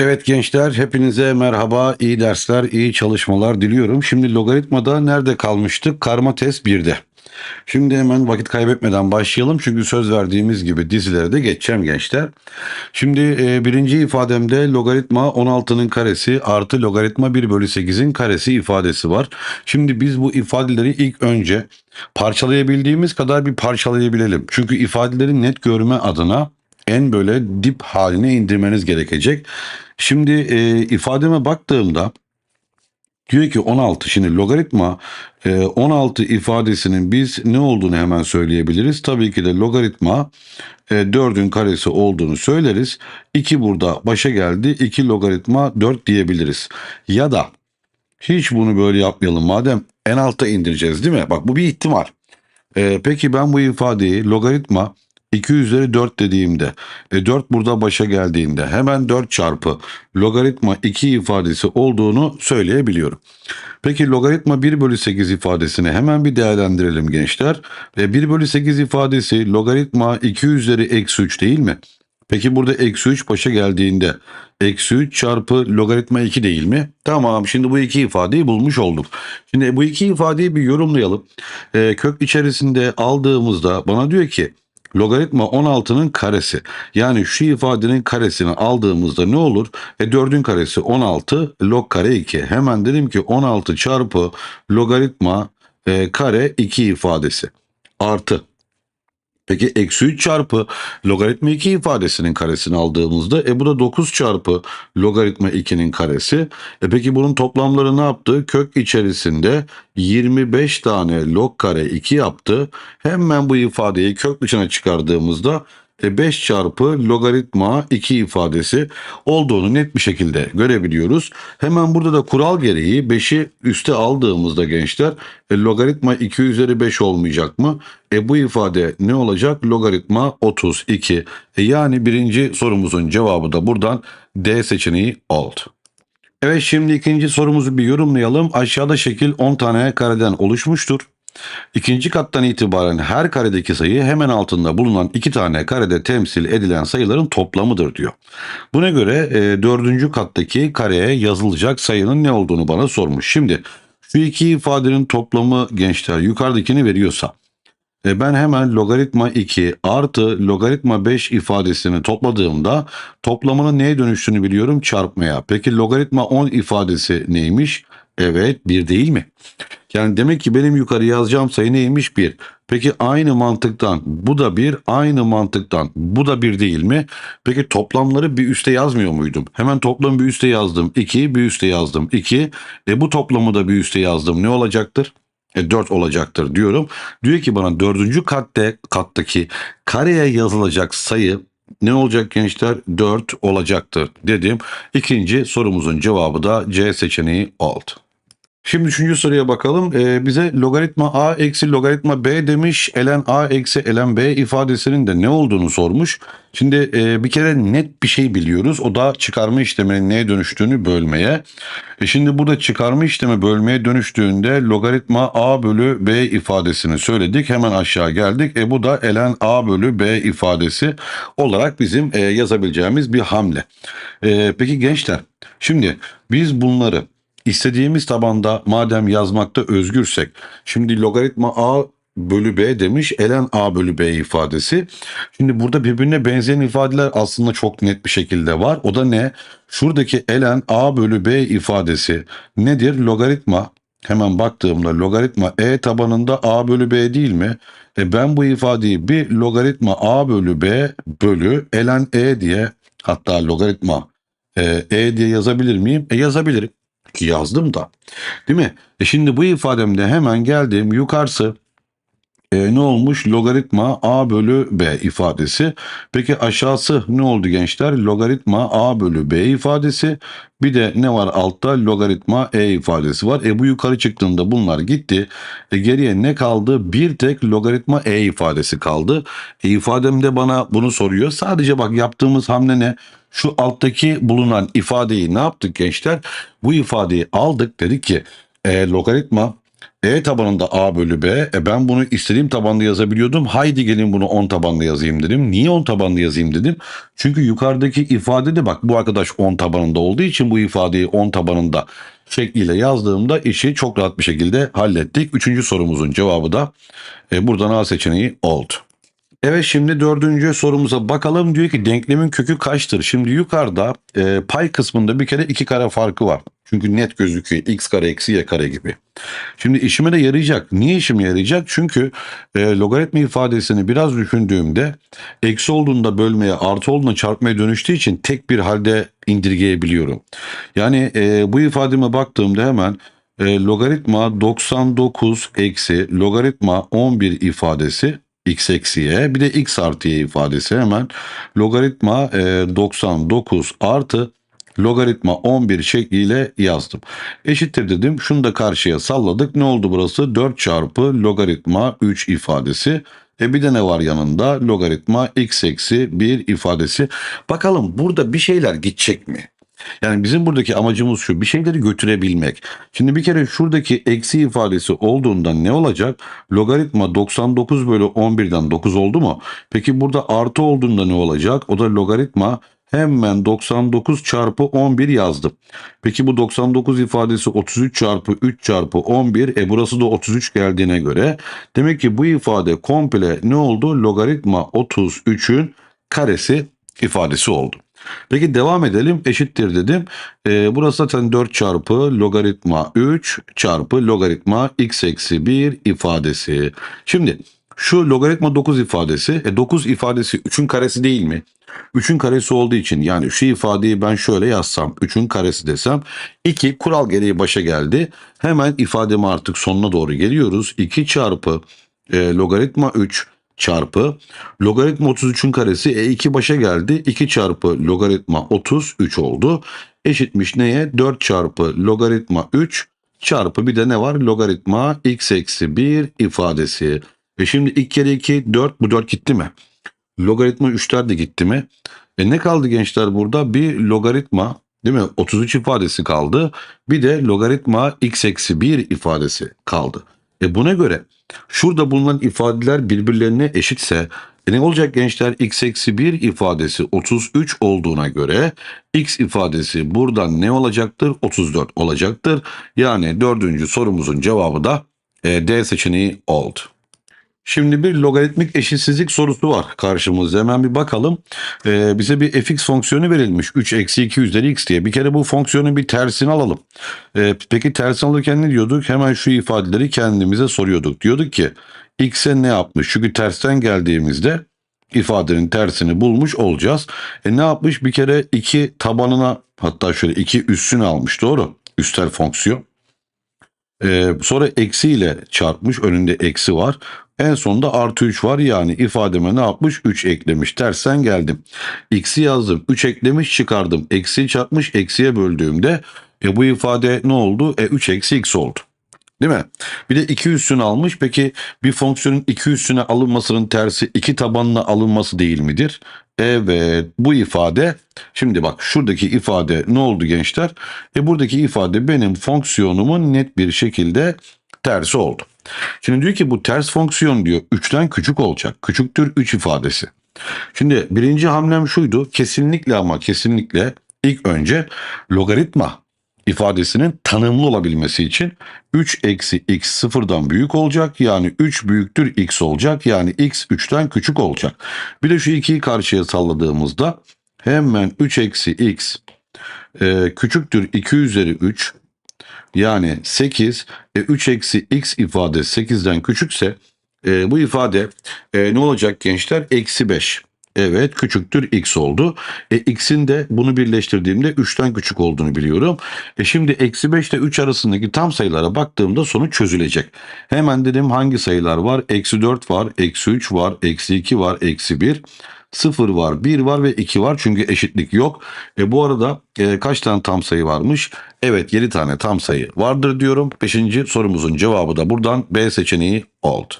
Evet gençler hepinize merhaba, iyi dersler, iyi çalışmalar diliyorum. Şimdi logaritmada nerede kalmıştık? Karma test 1'de. Şimdi hemen vakit kaybetmeden başlayalım çünkü söz verdiğimiz gibi dizilere de geçeceğim gençler. Şimdi e, birinci ifademde logaritma 16'nın karesi artı logaritma 1 bölü 8'in karesi ifadesi var. Şimdi biz bu ifadeleri ilk önce parçalayabildiğimiz kadar bir parçalayabilelim. Çünkü ifadeleri net görme adına en böyle dip haline indirmeniz gerekecek. Şimdi e, ifademe baktığımda diyor ki 16 şimdi logaritma e, 16 ifadesinin biz ne olduğunu hemen söyleyebiliriz. Tabii ki de logaritma e, 4'ün karesi olduğunu söyleriz. 2 burada başa geldi 2 logaritma 4 diyebiliriz. Ya da hiç bunu böyle yapmayalım madem en alta indireceğiz değil mi? Bak bu bir ihtimal. E, peki ben bu ifadeyi logaritma 2 üzeri 4 dediğimde e, 4 burada başa geldiğinde hemen 4 çarpı logaritma 2 ifadesi olduğunu söyleyebiliyorum. Peki logaritma 1 bölü 8 ifadesini hemen bir değerlendirelim gençler. Ve 1 bölü 8 ifadesi logaritma 2 üzeri eksi 3 değil mi? Peki burada eksi 3 başa geldiğinde eksi 3 çarpı logaritma 2 değil mi? Tamam şimdi bu iki ifadeyi bulmuş olduk. Şimdi bu iki ifadeyi bir yorumlayalım. E, kök içerisinde aldığımızda bana diyor ki logaritma 16'nın karesi. Yani şu ifadenin karesini aldığımızda ne olur? E 4'ün karesi 16 log kare 2. Hemen dedim ki 16 çarpı logaritma e, kare 2 ifadesi artı Peki eksi 3 çarpı logaritma 2 ifadesinin karesini aldığımızda e bu da 9 çarpı logaritma 2'nin karesi. E peki bunun toplamları ne yaptı? Kök içerisinde 25 tane log kare 2 yaptı. Hemen bu ifadeyi kök dışına çıkardığımızda 5 çarpı logaritma 2 ifadesi olduğunu net bir şekilde görebiliyoruz. Hemen burada da kural gereği 5'i üste aldığımızda gençler e, logaritma 2 üzeri 5 olmayacak mı? E bu ifade ne olacak? Logaritma 32. E yani birinci sorumuzun cevabı da buradan D seçeneği oldu. Evet şimdi ikinci sorumuzu bir yorumlayalım. Aşağıda şekil 10 tane kareden oluşmuştur. İkinci kattan itibaren her karedeki sayı hemen altında bulunan iki tane karede temsil edilen sayıların toplamıdır diyor. Buna göre e, dördüncü kattaki kareye yazılacak sayının ne olduğunu bana sormuş. Şimdi şu iki ifadenin toplamı gençler yukarıdakini veriyorsa e, ben hemen logaritma 2 artı logaritma 5 ifadesini topladığımda toplamının neye dönüştüğünü biliyorum çarpmaya. Peki logaritma 10 ifadesi neymiş? Evet bir değil mi? Yani demek ki benim yukarı yazacağım sayı neymiş? 1. Peki aynı mantıktan bu da 1, aynı mantıktan bu da 1 değil mi? Peki toplamları bir üste yazmıyor muydum? Hemen toplamı bir üste yazdım. 2, bir üste yazdım. 2. E bu toplamı da bir üste yazdım. Ne olacaktır? E 4 olacaktır diyorum. Diyor ki bana dördüncü katta, kattaki kareye yazılacak sayı ne olacak gençler? 4 olacaktır dedim. İkinci sorumuzun cevabı da C seçeneği oldu. Şimdi üçüncü soruya bakalım. Ee, bize logaritma a eksi logaritma b demiş. Ln a eksi ln b ifadesinin de ne olduğunu sormuş. Şimdi e, bir kere net bir şey biliyoruz. O da çıkarma işleminin neye dönüştüğünü bölmeye. E şimdi burada çıkarma işlemi bölmeye dönüştüğünde logaritma a bölü b ifadesini söyledik. Hemen aşağı geldik. E bu da ln a bölü b ifadesi olarak bizim e, yazabileceğimiz bir hamle. E, peki gençler şimdi biz bunları İstediğimiz tabanda madem yazmakta özgürsek şimdi logaritma a bölü b demiş ln a bölü b ifadesi. Şimdi burada birbirine benzeyen ifadeler aslında çok net bir şekilde var. O da ne? Şuradaki ln a bölü b ifadesi nedir? Logaritma hemen baktığımda logaritma e tabanında a bölü b değil mi? E ben bu ifadeyi bir logaritma a bölü b bölü ln e diye hatta logaritma e, e diye yazabilir miyim? E yazabilirim yazdım da. Değil mi? E şimdi bu ifademde hemen geldim yukarısı e, ne olmuş? Logaritma a bölü b ifadesi. Peki aşağısı ne oldu gençler? Logaritma a bölü b ifadesi. Bir de ne var altta? Logaritma e ifadesi var. E bu yukarı çıktığında bunlar gitti. E geriye ne kaldı? Bir tek logaritma e ifadesi kaldı. E ifademde bana bunu soruyor. Sadece bak yaptığımız hamle ne? Şu alttaki bulunan ifadeyi ne yaptık gençler? Bu ifadeyi aldık dedik ki e, logaritma E tabanında A bölü B. E ben bunu istediğim tabanda yazabiliyordum. Haydi gelin bunu 10 tabanlı yazayım dedim. Niye 10 tabanlı yazayım dedim. Çünkü yukarıdaki ifade de bak bu arkadaş 10 tabanında olduğu için bu ifadeyi 10 tabanında şekliyle yazdığımda işi çok rahat bir şekilde hallettik. Üçüncü sorumuzun cevabı da e, buradan A seçeneği oldu. Evet şimdi dördüncü sorumuza bakalım. Diyor ki denklemin kökü kaçtır? Şimdi yukarıda e, pay kısmında bir kere iki kare farkı var. Çünkü net gözüküyor. X kare eksi y kare gibi. Şimdi işime de yarayacak. Niye işime yarayacak? Çünkü e, logaritma ifadesini biraz düşündüğümde eksi olduğunda bölmeye artı olduğunda çarpmaya dönüştüğü için tek bir halde indirgeyebiliyorum. Yani e, bu ifademe baktığımda hemen e, logaritma 99 eksi logaritma 11 ifadesi x eksi y bir de x artı y ifadesi hemen logaritma e, 99 artı logaritma 11 şekliyle yazdım. Eşittir dedim. Şunu da karşıya salladık. Ne oldu burası? 4 çarpı logaritma 3 ifadesi. E bir de ne var yanında? Logaritma x eksi 1 ifadesi. Bakalım burada bir şeyler gidecek mi? Yani bizim buradaki amacımız şu bir şeyleri götürebilmek. Şimdi bir kere şuradaki eksi ifadesi olduğunda ne olacak? Logaritma 99 bölü 11'den 9 oldu mu? Peki burada artı olduğunda ne olacak? O da logaritma hemen 99 çarpı 11 yazdım. Peki bu 99 ifadesi 33 çarpı 3 çarpı 11 e burası da 33 geldiğine göre demek ki bu ifade komple ne oldu? Logaritma 33'ün karesi ifadesi oldu. Peki devam edelim eşittir dedim. Ee, burası zaten 4 çarpı logaritma 3 çarpı logaritma x eksi 1 ifadesi. Şimdi şu logaritma 9 ifadesi e 9 ifadesi 3'ün karesi değil mi? 3'ün karesi olduğu için yani şu ifadeyi ben şöyle yazsam 3'ün karesi desem 2 kural gereği başa geldi. Hemen ifademi artık sonuna doğru geliyoruz. 2 çarpı e, logaritma 3 çarpı logaritma 33'ün karesi e 2 başa geldi. 2 çarpı logaritma 33 oldu. Eşitmiş neye? 4 çarpı logaritma 3 çarpı bir de ne var? Logaritma x eksi 1 ifadesi. E şimdi 2 kere 2 4 bu 4 gitti mi? Logaritma 3'ler de gitti mi? E ne kaldı gençler burada? Bir logaritma değil mi? 33 ifadesi kaldı. Bir de logaritma x eksi 1 ifadesi kaldı. E buna göre şurada bulunan ifadeler birbirlerine eşitse e ne olacak gençler? x eksi 1 ifadesi 33 olduğuna göre x ifadesi buradan ne olacaktır? 34 olacaktır. Yani dördüncü sorumuzun cevabı da e, D seçeneği oldu. Şimdi bir logaritmik eşitsizlik sorusu var karşımızda. Hemen bir bakalım. Ee, bize bir fx fonksiyonu verilmiş. 3 eksi 2 üzeri x diye. Bir kere bu fonksiyonun bir tersini alalım. Ee, peki tersini alırken ne diyorduk? Hemen şu ifadeleri kendimize soruyorduk. Diyorduk ki x'e ne yapmış? Çünkü tersten geldiğimizde ifadenin tersini bulmuş olacağız. E ne yapmış? Bir kere 2 tabanına hatta şöyle 2 üssünü almış. Doğru. Üstel fonksiyon. Ee, sonra eksi ile çarpmış. Önünde eksi var. En sonunda artı 3 var yani ifademe ne yapmış? 3 eklemiş. Tersten geldim. X'i yazdım. 3 eklemiş çıkardım. Eksi çarpmış eksiye böldüğümde e bu ifade ne oldu? E 3 eksi x oldu. Değil mi? Bir de 2 üstüne almış. Peki bir fonksiyonun 2 üstüne alınmasının tersi 2 tabanına alınması değil midir? Evet bu ifade şimdi bak şuradaki ifade ne oldu gençler? E buradaki ifade benim fonksiyonumun net bir şekilde tersi oldu. Şimdi diyor ki bu ters fonksiyon diyor 3'ten küçük olacak. Küçüktür 3 ifadesi. Şimdi birinci hamlem şuydu. Kesinlikle ama kesinlikle ilk önce logaritma ifadesinin tanımlı olabilmesi için 3 eksi x sıfırdan büyük olacak. Yani 3 büyüktür x olacak. Yani x 3'ten küçük olacak. Bir de şu 2'yi karşıya salladığımızda hemen 3 eksi x e, küçüktür 2 üzeri 3 yani 8 e, 3 eksi x ifade 8'den küçükse e, bu ifade e, ne olacak gençler? Eksi 5. Evet küçüktür x oldu. E, x'in de bunu birleştirdiğimde 3'ten küçük olduğunu biliyorum. E, şimdi eksi 5 ile 3 arasındaki tam sayılara baktığımda sonuç çözülecek. Hemen dedim hangi sayılar var? Eksi 4 var, eksi 3 var, eksi 2 var, eksi 1. 0 var, 1 var ve 2 var çünkü eşitlik yok. E bu arada e, kaç tane tam sayı varmış? Evet 7 tane tam sayı vardır diyorum. 5. sorumuzun cevabı da buradan B seçeneği oldu.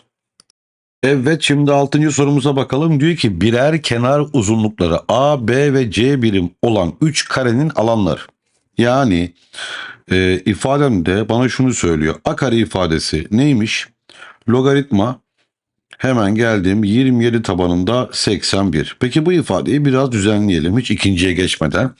Evet şimdi 6. sorumuza bakalım. Diyor ki birer kenar uzunlukları A, B ve C birim olan 3 karenin alanları. Yani e, ifademde bana şunu söylüyor. A kare ifadesi neymiş? Logaritma hemen geldim 27 tabanında 81. Peki bu ifadeyi biraz düzenleyelim hiç ikinciye geçmeden.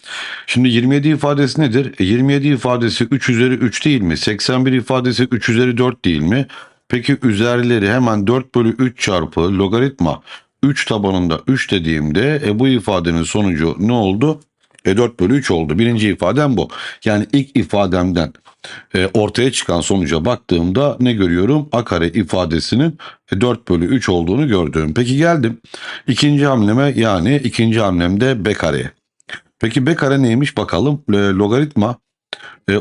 Şimdi 27 ifadesi nedir? E, 27 ifadesi 3 üzeri 3 değil mi? 81 ifadesi 3 üzeri 4 değil mi? Peki üzerleri hemen 4 bölü 3 çarpı logaritma 3 tabanında 3 dediğimde e, bu ifadenin sonucu ne oldu? E 4 bölü 3 oldu. Birinci ifadem bu. Yani ilk ifademden e, ortaya çıkan sonuca baktığımda ne görüyorum? A kare ifadesinin e, 4 bölü 3 olduğunu gördüm. Peki geldim ikinci hamleme yani ikinci hamlemde B kareye. Peki B kare neymiş bakalım. E, logaritma e,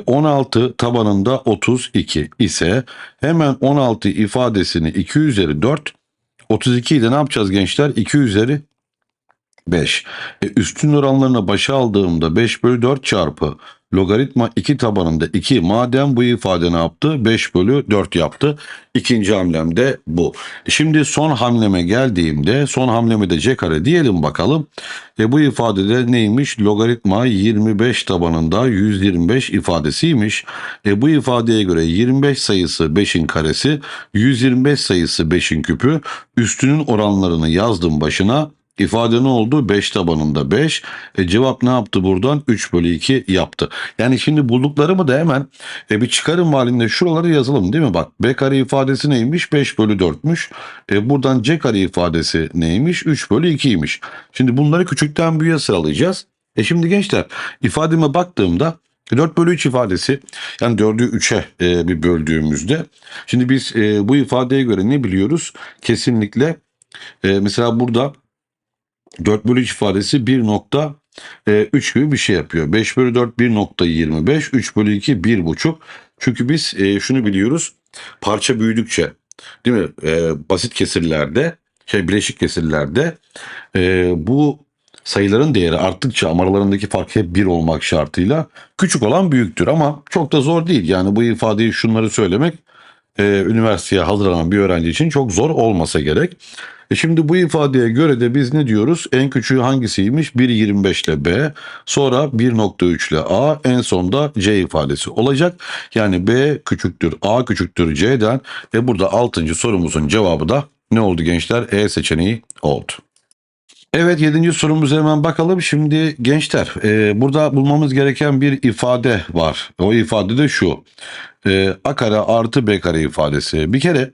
16 tabanında 32 ise hemen 16 ifadesini 2 üzeri 4 32'yi de ne yapacağız gençler? 2 üzeri 5. E, üstün oranlarına başa aldığımda 5 bölü 4 çarpı logaritma 2 tabanında 2 madem bu ifade ne yaptı? 5 bölü 4 yaptı. İkinci hamlem de bu. Şimdi son hamleme geldiğimde son hamleme de c kare diyelim bakalım. E, bu ifadede neymiş? Logaritma 25 tabanında 125 ifadesiymiş. E, bu ifadeye göre 25 sayısı 5'in karesi, 125 sayısı 5'in küpü. Üstünün oranlarını yazdım başına. İfade ne oldu? 5 tabanında 5. E, cevap ne yaptı buradan? 3 bölü 2 yaptı. Yani şimdi bulduklarımı da hemen e, bir çıkarım halinde şuraları yazalım değil mi? Bak B kare ifadesi neymiş? 5 bölü 4'müş. E, buradan C kare ifadesi neymiş? 3 bölü 2'ymiş. Şimdi bunları küçükten büyüğe sıralayacağız. E şimdi gençler ifademe baktığımda 4 bölü 3 ifadesi yani 4'ü 3'e e, bir böldüğümüzde şimdi biz e, bu ifadeye göre ne biliyoruz? Kesinlikle e, mesela burada 4 bölü 3 ifadesi 1.3 gibi bir şey yapıyor. 5 bölü 4 1.25, 3 bölü 2 1.5. Çünkü biz e, şunu biliyoruz. Parça büyüdükçe değil mi? E, basit kesirlerde, şey bileşik kesirlerde e, bu sayıların değeri arttıkça aralarındaki fark hep 1 olmak şartıyla küçük olan büyüktür ama çok da zor değil. Yani bu ifadeyi şunları söylemek e, üniversiteye hazırlanan bir öğrenci için çok zor olmasa gerek. E şimdi bu ifadeye göre de biz ne diyoruz? En küçüğü hangisiymiş? 1.25 ile B, sonra 1.3 ile A, en sonda C ifadesi olacak. Yani B küçüktür, A küçüktür C'den. E burada 6. sorumuzun cevabı da ne oldu gençler? E seçeneği oldu. Evet 7. sorumuza hemen bakalım. Şimdi gençler e, burada bulmamız gereken bir ifade var. O ifade de şu. E, A kare artı B kare ifadesi. Bir kere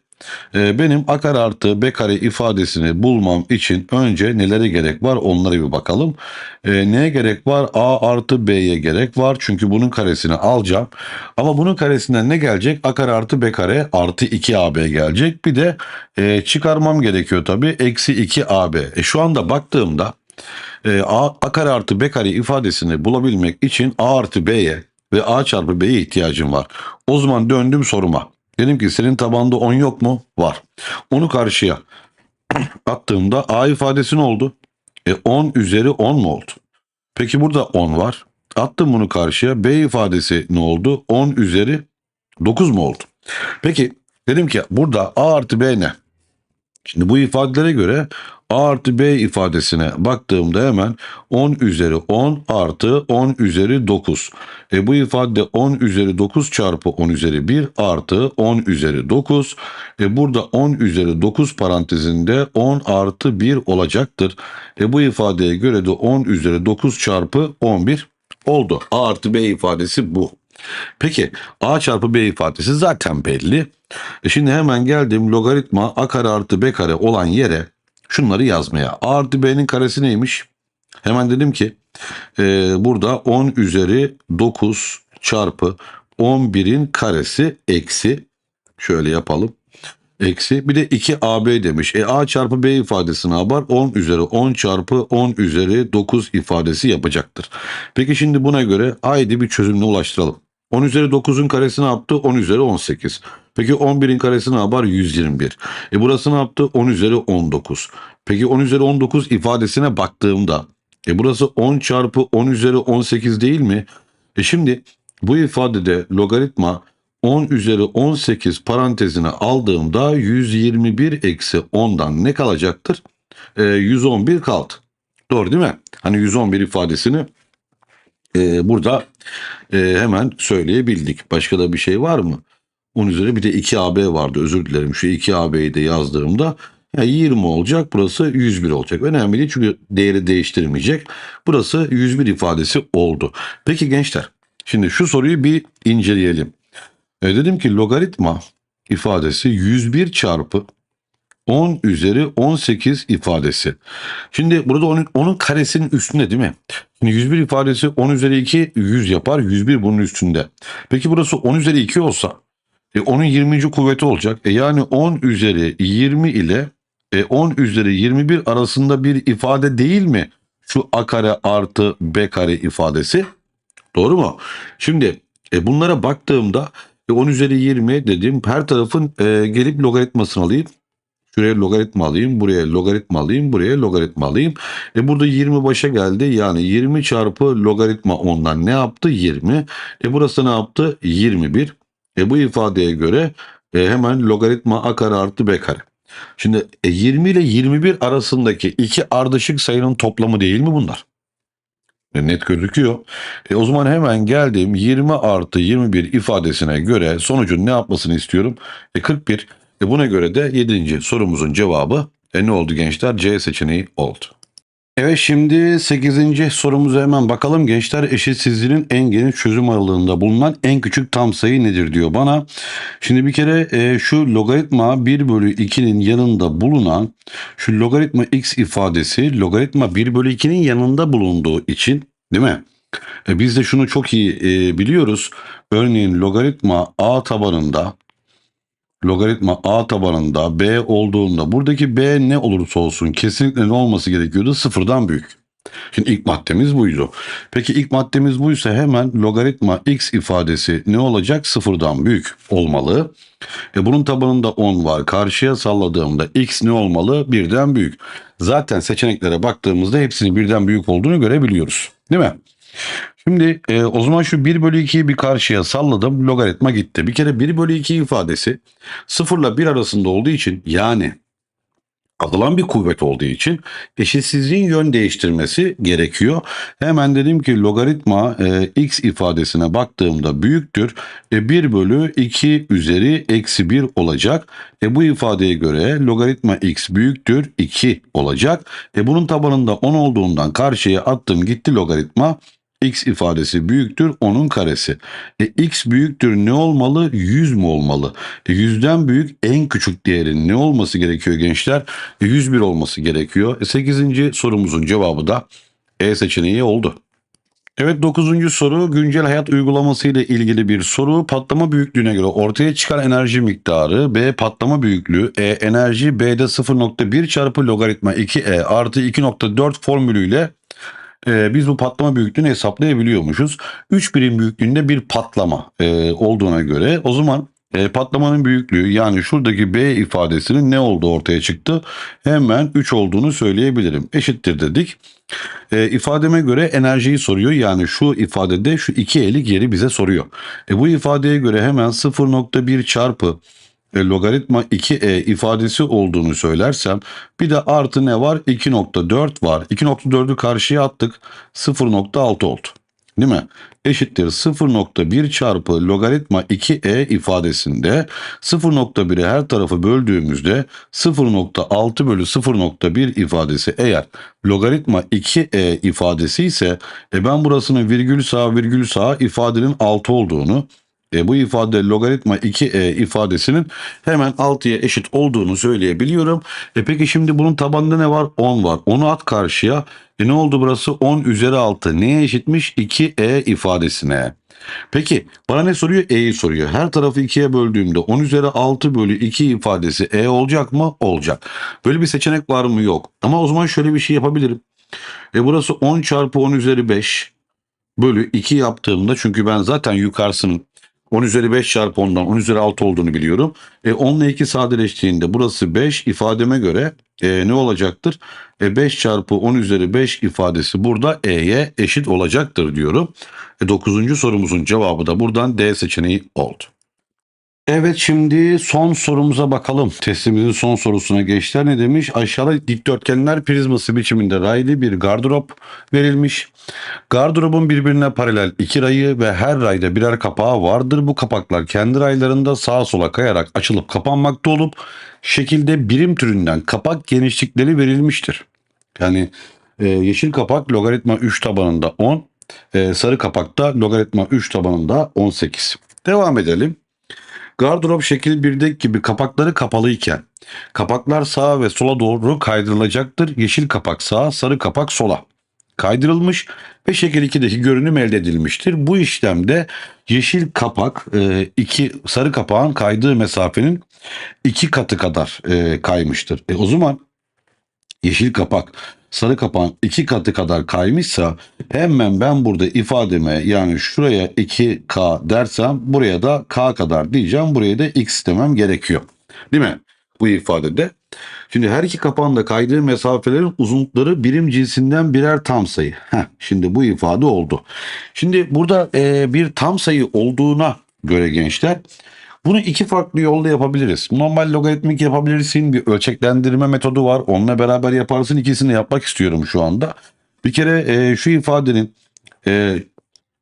benim A kare artı B kare ifadesini bulmam için önce nelere gerek var onlara bir bakalım. E, neye gerek var? A artı B'ye gerek var. Çünkü bunun karesini alacağım. Ama bunun karesinden ne gelecek? A kare artı B kare artı 2AB gelecek. Bir de e, çıkarmam gerekiyor tabii. Eksi 2AB. E, şu anda baktığımda e, A, A kare artı B kare ifadesini bulabilmek için A artı B'ye ve A çarpı B'ye ihtiyacım var. O zaman döndüm soruma. Dedim ki senin tabanda 10 yok mu? Var. Onu karşıya attığımda A ifadesi ne oldu? E 10 üzeri 10 mu oldu? Peki burada 10 var. Attım bunu karşıya. B ifadesi ne oldu? 10 üzeri 9 mu oldu? Peki dedim ki burada A artı B ne? Şimdi bu ifadelere göre A artı B ifadesine baktığımda hemen 10 üzeri 10 artı 10 üzeri 9. E bu ifade 10 üzeri 9 çarpı 10 üzeri 1 artı 10 üzeri 9. E burada 10 üzeri 9 parantezinde 10 artı 1 olacaktır. E bu ifadeye göre de 10 üzeri 9 çarpı 11 oldu. A artı B ifadesi bu. Peki A çarpı B ifadesi zaten belli. E şimdi hemen geldim logaritma A kare artı B kare olan yere şunları yazmaya. A artı B'nin karesi neymiş? Hemen dedim ki e, burada 10 üzeri 9 çarpı 11'in karesi eksi şöyle yapalım. Eksi bir de 2AB demiş. E A çarpı B ifadesi ne yapar? 10 üzeri 10 çarpı 10 üzeri 9 ifadesi yapacaktır. Peki şimdi buna göre haydi bir çözümle ulaştıralım. 10 üzeri 9'un karesi ne yaptı? 10 üzeri 18. Peki 11'in karesi ne yapar? 121. E burası ne yaptı? 10 üzeri 19. Peki 10 üzeri 19 ifadesine baktığımda e burası 10 çarpı 10 üzeri 18 değil mi? E şimdi bu ifadede logaritma 10 üzeri 18 parantezine aldığımda 121 eksi 10'dan ne kalacaktır? E, 111 kaldı. Doğru değil mi? Hani 111 ifadesini e, burada e, hemen söyleyebildik. Başka da bir şey var mı? Onun üzerine bir de 2AB vardı. Özür dilerim. Şu 2AB'yi de yazdığımda yani 20 olacak. Burası 101 olacak. Önemli değil çünkü değeri değiştirmeyecek. Burası 101 ifadesi oldu. Peki gençler şimdi şu soruyu bir inceleyelim. E, dedim ki logaritma ifadesi 101 çarpı 10 üzeri 18 ifadesi. Şimdi burada onun, onun karesinin üstünde değil mi? Şimdi 101 ifadesi 10 üzeri 2 100 yapar. 101 bunun üstünde. Peki burası 10 üzeri 2 olsa e, onun 20. kuvveti olacak. E, yani 10 üzeri 20 ile e, 10 üzeri 21 arasında bir ifade değil mi? Şu a kare artı b kare ifadesi. Doğru mu? Şimdi e, bunlara baktığımda e, 10 üzeri 20 dediğim her tarafın e, gelip logaritmasını alayım. Şuraya logaritma alayım, buraya logaritma alayım, buraya logaritma alayım. E burada 20 başa geldi. Yani 20 çarpı logaritma ondan ne yaptı? 20. E burası ne yaptı? 21. E bu ifadeye göre e, hemen logaritma a kare artı b kare. Şimdi e, 20 ile 21 arasındaki iki ardışık sayının toplamı değil mi bunlar? E, net gözüküyor. E, o zaman hemen geldim 20 artı 21 ifadesine göre sonucun ne yapmasını istiyorum? E, 41. E, buna göre de 7. sorumuzun cevabı e, ne oldu gençler? C seçeneği oldu. Evet şimdi 8. sorumuza hemen bakalım. Gençler eşitsizliğin en geniş çözüm aralığında bulunan en küçük tam sayı nedir diyor bana. Şimdi bir kere e, şu logaritma 1 bölü 2'nin yanında bulunan şu logaritma x ifadesi logaritma 1 bölü 2'nin yanında bulunduğu için değil mi? E, biz de şunu çok iyi e, biliyoruz. Örneğin logaritma a tabanında logaritma a tabanında b olduğunda buradaki b ne olursa olsun kesinlikle ne olması gerekiyordu? Sıfırdan büyük. Şimdi ilk maddemiz buydu. Peki ilk maddemiz buysa hemen logaritma x ifadesi ne olacak? Sıfırdan büyük olmalı. E bunun tabanında 10 var. Karşıya salladığımda x ne olmalı? Birden büyük. Zaten seçeneklere baktığımızda hepsini birden büyük olduğunu görebiliyoruz. Değil mi? Şimdi e, o zaman şu 1 bölü 2'yi bir karşıya salladım. Logaritma gitti. Bir kere 1 bölü 2 ifadesi 0 ile 1 arasında olduğu için yani alınan bir kuvvet olduğu için eşitsizliğin yön değiştirmesi gerekiyor. Hemen dedim ki logaritma e, x ifadesine baktığımda büyüktür. E, 1 bölü 2 üzeri eksi 1 olacak. E, bu ifadeye göre logaritma x büyüktür 2 olacak. E, bunun tabanında 10 olduğundan karşıya attım gitti logaritma x ifadesi büyüktür 10'un karesi. E, x büyüktür ne olmalı? 100 mü olmalı? E, 100'den büyük en küçük değerin ne olması gerekiyor gençler? E, 101 olması gerekiyor. E, 8. sorumuzun cevabı da E seçeneği oldu. Evet 9. soru güncel hayat uygulaması ile ilgili bir soru. Patlama büyüklüğüne göre ortaya çıkan enerji miktarı B patlama büyüklüğü E enerji B'de 0.1 çarpı logaritma 2E artı 2.4 formülüyle e, biz bu patlama büyüklüğünü hesaplayabiliyormuşuz. 3 birim büyüklüğünde bir patlama e, olduğuna göre o zaman e, patlamanın büyüklüğü yani şuradaki B ifadesinin ne olduğu ortaya çıktı. Hemen 3 olduğunu söyleyebilirim. Eşittir dedik. E, ifademe göre enerjiyi soruyor. Yani şu ifadede şu 2E'lik yeri bize soruyor. E, bu ifadeye göre hemen 0.1 çarpı e, logaritma 2e ifadesi olduğunu söylersem bir de artı ne var? 2.4 var. 2.4'ü karşıya attık. 0.6 oldu. Değil mi? Eşittir 0.1 çarpı logaritma 2e ifadesinde 0.1'i her tarafı böldüğümüzde 0.6 bölü 0.1 ifadesi eğer logaritma 2e ifadesi ise e ben burasının virgül sağ virgül sağ ifadenin 6 olduğunu e, bu ifade logaritma 2e ifadesinin hemen 6'ya eşit olduğunu söyleyebiliyorum. E peki şimdi bunun tabanında ne var? 10 var. Onu at karşıya. E ne oldu burası? 10 üzeri 6. Neye eşitmiş? 2e ifadesine. Peki bana ne soruyor? E'yi soruyor. Her tarafı 2'ye böldüğümde 10 üzeri 6 bölü 2 ifadesi E olacak mı? Olacak. Böyle bir seçenek var mı? Yok. Ama o zaman şöyle bir şey yapabilirim. E burası 10 çarpı 10 üzeri 5 bölü 2 yaptığımda çünkü ben zaten yukarısının 10 üzeri 5 çarpı 10'dan 10 üzeri 6 olduğunu biliyorum. E, 10 ile 2 sadeleştiğinde burası 5 ifademe göre e, ne olacaktır? E, 5 çarpı 10 üzeri 5 ifadesi burada E'ye eşit olacaktır diyorum. E, 9. sorumuzun cevabı da buradan D seçeneği oldu. Evet şimdi son sorumuza bakalım. Testimizin son sorusuna geçtiler. Ne demiş? Aşağıda dikdörtgenler prizması biçiminde raylı bir gardırop verilmiş. Gardırobun birbirine paralel iki rayı ve her rayda birer kapağı vardır. Bu kapaklar kendi raylarında sağa sola kayarak açılıp kapanmakta olup şekilde birim türünden kapak genişlikleri verilmiştir. Yani e, yeşil kapak logaritma 3 tabanında 10, e, sarı kapakta logaritma 3 tabanında 18. Devam edelim. Gardırop şekil 1'deki gibi kapakları kapalıyken kapaklar sağa ve sola doğru kaydırılacaktır. Yeşil kapak sağa, sarı kapak sola kaydırılmış ve şekil 2'deki görünüm elde edilmiştir. Bu işlemde yeşil kapak e, iki sarı kapağın kaydığı mesafenin iki katı kadar e, kaymıştır. E, o zaman yeşil kapak sarı kapağın iki katı kadar kaymışsa hemen ben burada ifademe yani şuraya 2K dersem buraya da K kadar diyeceğim. Buraya da X demem gerekiyor. Değil mi? Bu ifadede. Şimdi her iki kapağın da kaydığı mesafelerin uzunlukları birim cinsinden birer tam sayı. Heh, şimdi bu ifade oldu. Şimdi burada e, bir tam sayı olduğuna göre gençler bunu iki farklı yolda yapabiliriz. Normal logaritmik yapabilirsin. Bir ölçeklendirme metodu var. Onunla beraber yaparsın. İkisini yapmak istiyorum şu anda. Bir kere e, şu ifadenin e,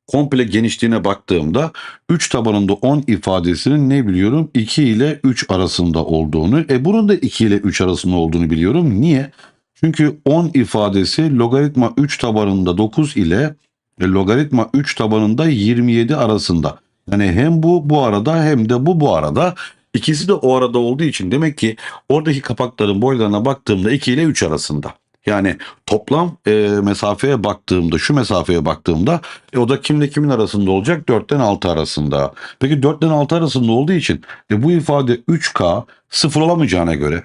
komple genişliğine baktığımda 3 tabanında 10 ifadesinin ne biliyorum? 2 ile 3 arasında olduğunu. E bunun da 2 ile 3 arasında olduğunu biliyorum. Niye? Çünkü 10 ifadesi logaritma 3 tabanında 9 ile e, logaritma 3 tabanında 27 arasında. Yani hem bu bu arada hem de bu bu arada. İkisi de o arada olduğu için demek ki oradaki kapakların boylarına baktığımda 2 ile 3 arasında. Yani toplam e, mesafeye baktığımda, şu mesafeye baktığımda e, o da kimle kimin arasında olacak? 4'ten 6 arasında. Peki 4'ten 6 arasında olduğu için e, bu ifade 3K sıfır olamayacağına göre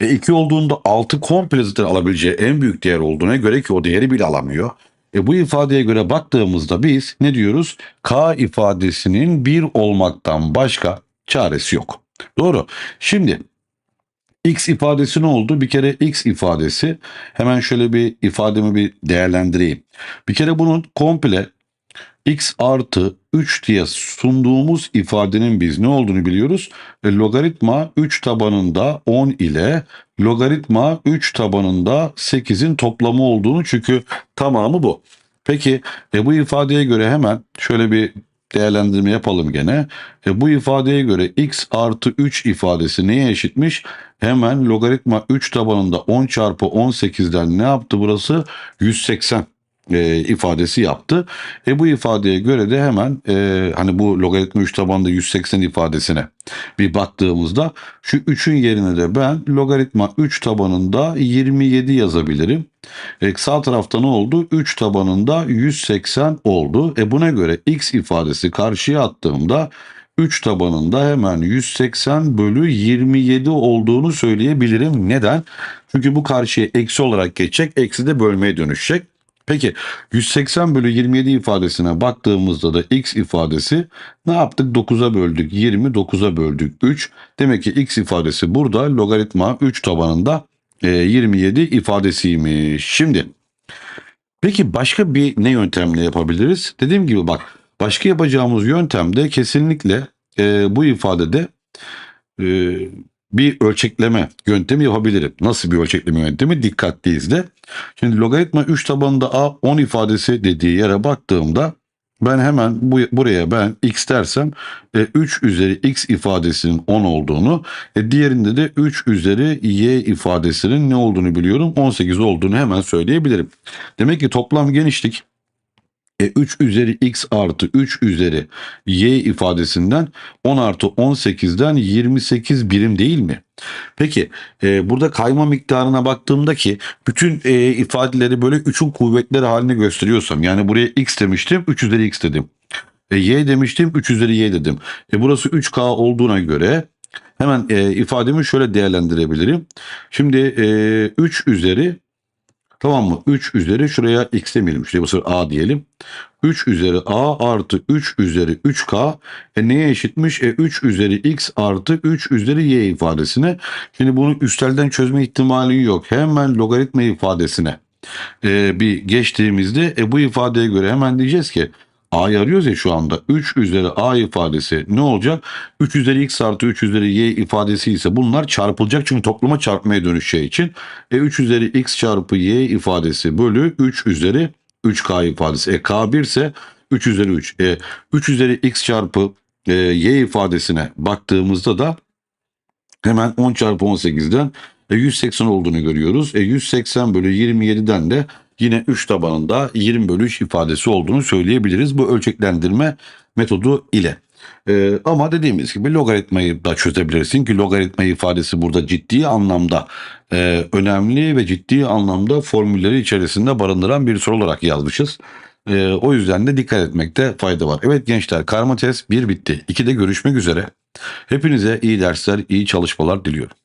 e 2 olduğunda 6 komple zaten alabileceği en büyük değer olduğuna göre ki o değeri bile alamıyor. E bu ifadeye göre baktığımızda biz ne diyoruz? K ifadesinin 1 olmaktan başka çaresi yok. Doğru. Şimdi X ifadesi ne oldu? Bir kere X ifadesi hemen şöyle bir ifademi bir değerlendireyim. Bir kere bunun komple X artı 3 diye sunduğumuz ifadenin biz ne olduğunu biliyoruz. E, logaritma 3 tabanında 10 ile logaritma 3 tabanında 8'in toplamı olduğunu çünkü tamamı bu. Peki e, bu ifadeye göre hemen şöyle bir değerlendirme yapalım gene. E, bu ifadeye göre x artı 3 ifadesi neye eşitmiş? Hemen logaritma 3 tabanında 10 çarpı 18'den ne yaptı burası? 180 e, ifadesi yaptı. E bu ifadeye göre de hemen e, hani bu logaritma 3 tabanında 180 ifadesine bir baktığımızda şu 3'ün yerine de ben logaritma 3 tabanında 27 yazabilirim. E, sağ tarafta ne oldu? 3 tabanında 180 oldu. E buna göre x ifadesi karşıya attığımda 3 tabanında hemen 180 bölü 27 olduğunu söyleyebilirim. Neden? Çünkü bu karşıya eksi olarak geçecek. Eksi de bölmeye dönüşecek. Peki 180 bölü 27 ifadesine baktığımızda da x ifadesi ne yaptık? 9'a böldük 20 9'a böldük 3. Demek ki x ifadesi burada logaritma 3 tabanında e, 27 ifadesiymiş. Şimdi peki başka bir ne yöntemle yapabiliriz? Dediğim gibi bak başka yapacağımız yöntemde kesinlikle e, bu ifadede e, bir ölçekleme yöntemi yapabilirim. Nasıl bir ölçekleme yöntemi? Dikkatli izle. Şimdi logaritma 3 tabanında a 10 ifadesi dediği yere baktığımda ben hemen bu, buraya ben x dersem e, 3 üzeri x ifadesinin 10 olduğunu, e, diğerinde de 3 üzeri y ifadesinin ne olduğunu biliyorum. 18 olduğunu hemen söyleyebilirim. Demek ki toplam genişlik e 3 üzeri x artı 3 üzeri y ifadesinden 10 artı 18'den 28 birim değil mi? Peki e, burada kayma miktarına baktığımda ki bütün e, ifadeleri böyle 3'ün kuvvetleri haline gösteriyorsam yani buraya x demiştim 3 üzeri x dedim. E, y demiştim 3 üzeri y dedim. E, burası 3k olduğuna göre hemen e, ifademi şöyle değerlendirebilirim. Şimdi e, 3 üzeri Tamam mı? 3 üzeri şuraya x demeyelim. Şuraya bu sefer a diyelim. 3 üzeri a artı 3 üzeri 3k e neye eşitmiş? E 3 üzeri x artı 3 üzeri y ifadesine. Şimdi bunu üstelden çözme ihtimali yok. Hemen logaritma ifadesine e, bir geçtiğimizde e, bu ifadeye göre hemen diyeceğiz ki A'yı arıyoruz ya şu anda. 3 üzeri A ifadesi ne olacak? 3 üzeri x artı 3 üzeri y ifadesi ise bunlar çarpılacak çünkü topluma çarpmaya dönüşeceği için. E 3 üzeri x çarpı y ifadesi bölü 3 üzeri 3k ifadesi. E k 1 ise 3 üzeri 3. E 3 üzeri x çarpı e, y ifadesine baktığımızda da hemen 10 çarpı 18'den e, 180 olduğunu görüyoruz. E 180 bölü 27'den de yine 3 tabanında 20 bölü 3 ifadesi olduğunu söyleyebiliriz bu ölçeklendirme metodu ile. E, ama dediğimiz gibi logaritmayı da çözebilirsin ki logaritma ifadesi burada ciddi anlamda e, önemli ve ciddi anlamda formülleri içerisinde barındıran bir soru olarak yazmışız. E, o yüzden de dikkat etmekte fayda var. Evet gençler karma test 1 bitti. 2'de görüşmek üzere. Hepinize iyi dersler, iyi çalışmalar diliyorum.